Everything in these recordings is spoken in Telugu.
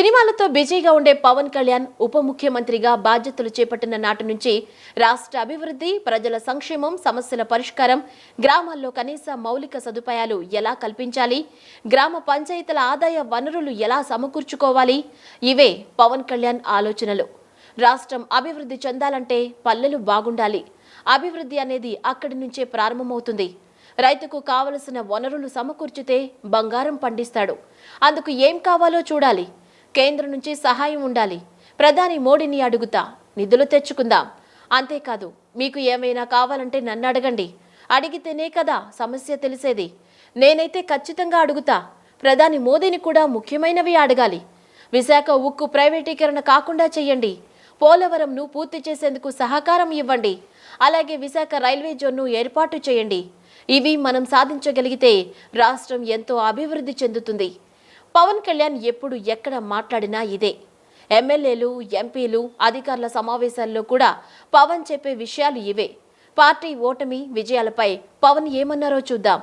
సినిమాలతో బిజీగా ఉండే పవన్ కళ్యాణ్ ఉప ముఖ్యమంత్రిగా బాధ్యతలు చేపట్టిన నాటి నుంచి రాష్ట్ర అభివృద్ధి ప్రజల సంక్షేమం సమస్యల పరిష్కారం గ్రామాల్లో కనీస మౌలిక సదుపాయాలు ఎలా కల్పించాలి గ్రామ పంచాయతీల ఆదాయ వనరులు ఎలా సమకూర్చుకోవాలి ఇవే పవన్ కళ్యాణ్ ఆలోచనలు. రాష్ట్రం అభివృద్ధి చెందాలంటే పల్లెలు బాగుండాలి. అభివృద్ధి అనేది అక్కడి నుంచే ప్రారంభమవుతుంది. రైతుకు కావలసిన వనరులు సమకూర్చితే బంగారం పండిస్తాడు. అందుకు ఏం కావాలో చూడాలి. కేంద్రం నుంచి సహాయం ఉండాలి. ప్రధాని మోడీని అడుగుతా నిధులు తెచ్చుకుందాం. అంతేకాదు మీకు ఏమైనా కావాలంటే నన్ను అడగండి. అడిగితేనే కదా సమస్య తెలిసేది. నేనైతే ఖచ్చితంగా అడుగుతా ప్రధాని మోదీని కూడా ముఖ్యమైనవి అడగాలి. విశాఖ ఉక్కు ప్రైవేటీకరణ కాకుండా చేయండి. పోలవరంను పూర్తి చేసేందుకు సహకారం ఇవ్వండి. అలాగే విశాఖ రైల్వే జోన్ను ఏర్పాటు చేయండి. ఇవి మనం సాధించగలిగితే రాష్ట్రం ఎంతో అభివృద్ధి చెందుతుంది. పవన్ కళ్యాణ్ ఎప్పుడు ఎక్కడ మాట్లాడినా ఇదే. ఎమ్మెల్యేలు ఎంపీలు అధికారుల సమావేశాల్లో కూడా పవన్ చెప్పే విషయాలు ఇవే. పార్టీ ఓటమి విజయాలపై పవన్ ఏమన్నారో చూద్దాం.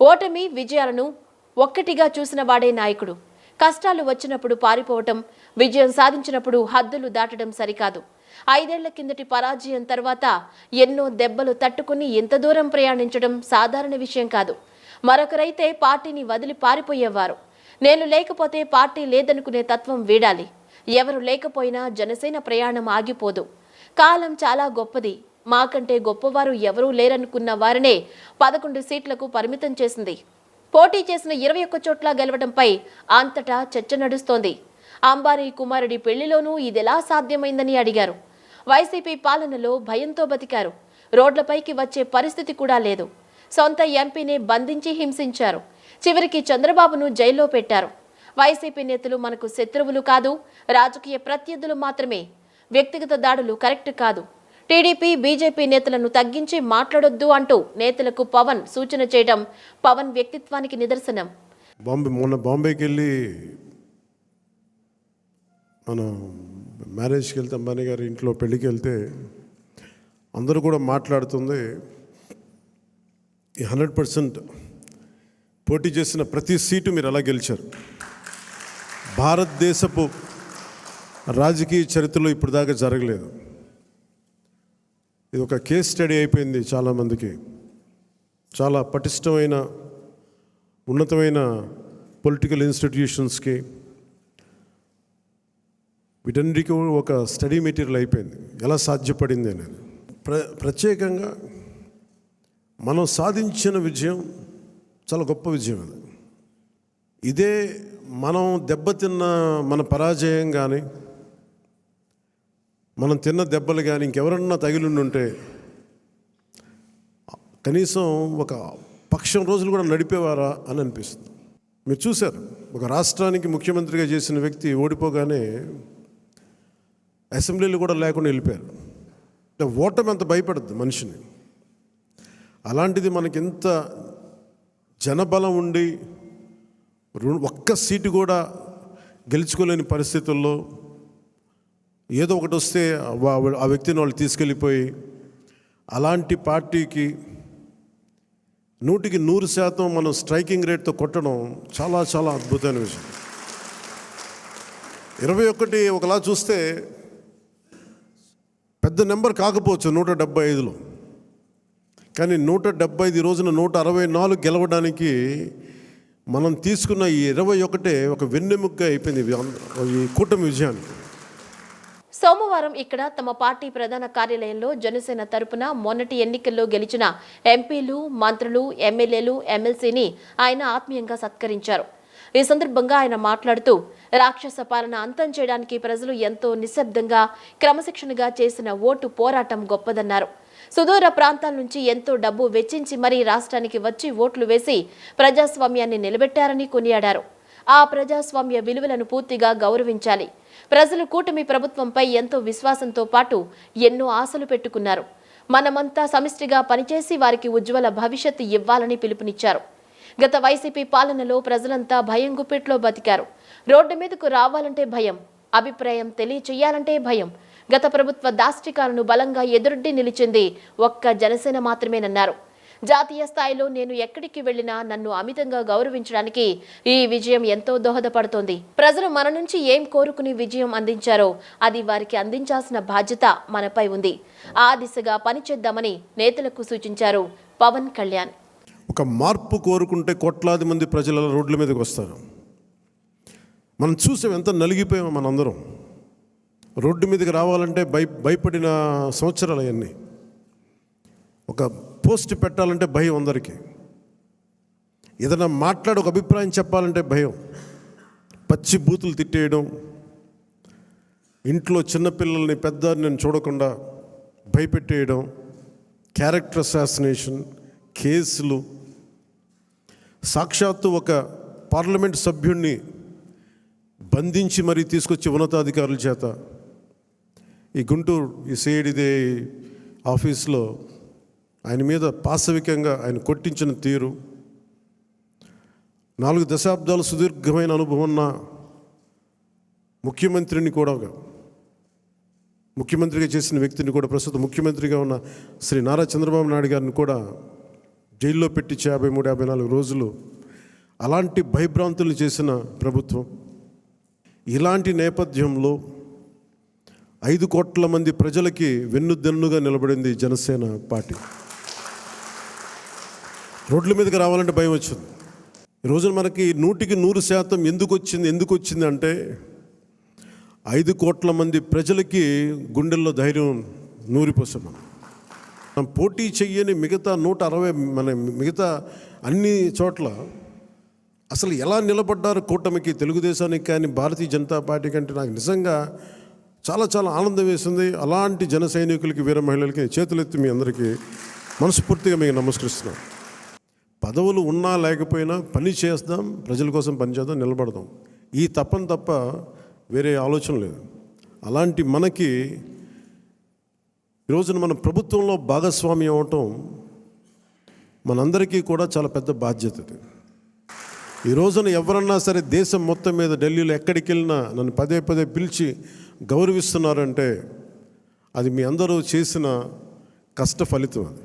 ఓటమి విజయాలను ఒక్కటిగా చూసిన వాడే నాయకుడు. కష్టాలు వచ్చినప్పుడు పారిపోవటం విజయం సాధించినప్పుడు హద్దులు దాటడం సరికాదు. ఐదేళ్ళ కిందటి పరాజయం తర్వాత ఎన్నో దెబ్బలు తట్టుకుని ఇంత దూరం ప్రయాణించడం సాధారణ విషయం కాదు. మరొకరైతే పార్టీని వదిలి పారిపోయేవారు. నేను లేకపోతే పార్టీ లేదనుకునే తత్వం వీడాలి. ఎవరు లేకపోయినా జనసేన ప్రయాణం ఆగిపోదు. కాలం చాలా గొప్పది. మాకంటే గొప్పవారు ఎవరూ లేరనుకున్న వారినే పదకొండు సీట్లకు పరిమితం చేసింది. పోటీ చేసిన ఇరవై ఒక్క చోట్ల గెలవడంపై అంతటా చర్చ నడుస్తోంది. అంబానీ కుమారుడి పెళ్ళిలోనూ ఇదెలా సాధ్యమైందని అడిగారు. వైసీపీ పాలనలో భయంతో బతికారు. రోడ్లపైకి వచ్చే పరిస్థితి కూడా లేదు. సొంత ఎంపీనే బంధించి హింసించారు. చివరికి చంద్రబాబును జైల్లో పెట్టారు. వైసీపీ నేతలు మనకు శత్రువులు కాదు రాజకీయ ప్రత్యర్థులు మాత్రమే. వ్యక్తిగత దాడులు కరెక్ట్ కాదు. టీడీపీ బీజేపీ నేతలను తగ్గించి మాట్లాడొద్దు అంటూ నేతలకు పవన్ సూచన చేయడం పవన్ వ్యక్తిత్వానికి నిదర్శనం. బాంబే మొన్న బాంబేకి వెళ్ళి మనం మ్యారేజ్కి వెళ్తే అంబానీ గారి ఇంట్లో పెళ్ళికి వెళ్తే అందరూ కూడా మాట్లాడుతుంది ఈ హండ్రెడ్ పర్సెంట్ పోటీ చేసిన ప్రతి సీటు మీరు ఎలా గెలిచారు. భారతదేశపు రాజకీయ చరిత్రలో ఇప్పుడు దాకా జరగలేదు. ఇది ఒక కేస్ స్టడీ అయిపోయింది చాలామందికి. చాలా పటిష్టమైన ఉన్నతమైన పొలిటికల్ ఇన్స్టిట్యూషన్స్కి వీటన్నిటికీ ఒక స్టడీ మెటీరియల్ అయిపోయింది. ఎలా సాధ్యపడింది అనేది. ప్ర ప్రత్యేకంగా మనం సాధించిన విజయం చాలా గొప్ప విజయం అది ఇదే మనం దెబ్బతిన్న మన పరాజయం కానీ మనం తిన్న దెబ్బలు కానీ ఇంకెవరన్నా తగిలిండుంటే కనీసం ఒక పక్షం రోజులు కూడా నడిపేవారా అని అనిపిస్తుంది. మీరు చూశారు ఒక రాష్ట్రానికి ముఖ్యమంత్రిగా చేసిన వ్యక్తి ఓడిపోగానే అసెంబ్లీలు కూడా లేకుండా వెళ్ళిపోయారు. ఓటమి అంత భయపడద్దు మనిషిని. అలాంటిది మనకి ఎంత జనబలం ఉండి ఒక్క సీటు కూడా గెలుచుకోలేని పరిస్థితుల్లో ఏదో ఒకటి వస్తే ఆ వ్యక్తిని వాళ్ళు తీసుకెళ్ళిపోయి అలాంటి పార్టీకి నూటికి నూరు శాతం మనం స్ట్రైకింగ్ రేట్తో కొట్టడం చాలా చాలా అద్భుతమైన విషయం. ఇరవై ఒకటి ఒకలా చూస్తే పెద్ద నెంబర్ కాకపోవచ్చు నూట డెబ్బై ఐదులో. కానీ నూట డెబ్బై ఐదు రోజున నూట అరవై నాలుగు గెలవడానికి మనం తీసుకున్న ఈ ఇరవై ఒకటే ఒక వెన్నెముక్క అయిపోయింది ఈ కూటమి విజయానికి. సోమవారం ఇక్కడ తమ పార్టీ ప్రధాన కార్యాలయంలో జనసేన తరపున మొన్నటి ఎన్నికల్లో గెలిచిన ఎంపీలు మంత్రులు ఎమ్మెల్యేలు ఎమ్మెల్సీని ఆయన ఆత్మీయంగా సత్కరించారు. ఈ సందర్భంగా ఆయన మాట్లాడుతూ రాక్షస పాలన అంతం చేయడానికి ప్రజలు ఎంతో నిశ్శబ్దంగా క్రమశిక్షణగా చేసిన ఓటు పోరాటం గొప్పదన్నారు. సుదూర ప్రాంతాల నుంచి ఎంతో డబ్బు వెచ్చించి మరీ రాష్ట్రానికి వచ్చి ఓట్లు వేసి ప్రజాస్వామ్యాన్ని నిలబెట్టారని కొనియాడారు. ఆ ప్రజాస్వామ్య విలువలను పూర్తిగా గౌరవించాలి. ప్రజలు కూటమి ప్రభుత్వంపై ఎంతో విశ్వాసంతో పాటు ఎన్నో ఆశలు పెట్టుకున్నారు. మనమంతా సమిష్టిగా పనిచేసి వారికి ఉజ్వల భవిష్యత్తు ఇవ్వాలని పిలుపునిచ్చారు. గత వైసీపీ పాలనలో ప్రజలంతా భయం గుప్పిట్లో బతికారు. రోడ్డు మీదకు రావాలంటే భయం అభిప్రాయం తెలియచేయాలంటే భయం. గత ప్రభుత్వ దాష్టికాలను బలంగా ఎదురొడ్డి నిలిచింది ఒక్క జనసేన మాత్రమేనన్నారు. జాతీయ స్థాయిలో నేను ఎక్కడికి వెళ్ళినా నన్ను అమితంగా గౌరవించడానికి ఈ విజయం ఎంతో దోహదపడుతోంది. ప్రజలు మన నుంచి ఏం కోరుకుని విజయం అందించారో అది వారికి అందించాల్సిన బాధ్యత మనపై ఉంది. ఆ దిశగా పనిచేద్దామని నేతలకు సూచించారు పవన్ కళ్యాణ్. ఒక మార్పు కోరుకుంటే కోట్లాది మంది ప్రజల రోడ్ల మీదకి వస్తారు. మనం చూసాం ఎంత నలిగిపోయామో మనందరం. రోడ్డు మీదకి రావాలంటే భయ భయపడిన సంవత్సరాలు అవన్నీ. ఒక పోస్ట్ పెట్టాలంటే భయం అందరికీ. ఏదైనా మాట్లాడి ఒక అభిప్రాయం చెప్పాలంటే భయం. పచ్చి బూతులు తిట్టేయడం ఇంట్లో చిన్నపిల్లల్ని పెద్దారిని చూడకుండా భయపెట్టేయడం క్యారెక్టర్ అసాసినేషన్ కేసులు. సాక్షాత్తు ఒక పార్లమెంట్ సభ్యుణ్ణి బంధించి మరీ తీసుకొచ్చి ఉన్నతాధికారుల చేత ఈ గుంటూరు ఈ సేడిదే ఆఫీస్లో ఆయన మీద పాశవికంగా ఆయన కొట్టించిన తీరు. నాలుగు దశాబ్దాల సుదీర్ఘమైన అనుభవం ఉన్న ముఖ్యమంత్రిని కూడా ముఖ్యమంత్రిగా చేసిన వ్యక్తిని కూడా ప్రస్తుతం ముఖ్యమంత్రిగా ఉన్న శ్రీ నారా చంద్రబాబు నాయుడు గారిని కూడా జైల్లో పెట్టి యాభై మూడు యాభై నాలుగు రోజులు అలాంటి భయభ్రాంతులు చేసిన ప్రభుత్వం. ఇలాంటి నేపథ్యంలో ఐదు కోట్ల మంది ప్రజలకి వెన్నుదన్నుగా నిలబడింది జనసేన పార్టీ. రోడ్ల మీదకి రావాలంటే భయం వచ్చింది. ఈ రోజున మనకి నూటికి నూరు శాతం ఎందుకు వచ్చింది ఎందుకు వచ్చింది అంటే ఐదు కోట్ల మంది ప్రజలకి గుండెల్లో ధైర్యం నూరిపోసాం మనం మనం. పోటీ చెయ్యని మిగతా నూట అరవై మన మిగతా అన్ని చోట్ల అసలు ఎలా నిలబడ్డారు కూటమికి తెలుగుదేశానికి కానీ భారతీయ జనతా పార్టీ కంటే నాకు నిజంగా చాలా చాలా ఆనందం వేసింది. అలాంటి జన సైనికులకి వీర మహిళలకి చేతులెత్తి మీ అందరికీ మనస్ఫూర్తిగా మీకు నమస్కరిస్తున్నాను. పదవులు ఉన్నా లేకపోయినా పని చేస్తాం ప్రజల కోసం పని చేద్దాం నిలబడదాం. ఈ తప్పని తప్ప వేరే ఆలోచన లేదు. అలాంటి మనకి ఈరోజున మన ప్రభుత్వంలో భాగస్వామి అవటం మనందరికీ కూడా చాలా పెద్ద బాధ్యత ఈ రోజున ఎవరన్నా సరే దేశం మొత్తం మీద ఢిల్లీలో ఎక్కడికి వెళ్ళినా నన్ను పదే పదే పిలిచి గౌరవిస్తున్నారంటే అది మీ అందరూ చేసిన కష్ట ఫలితం అది.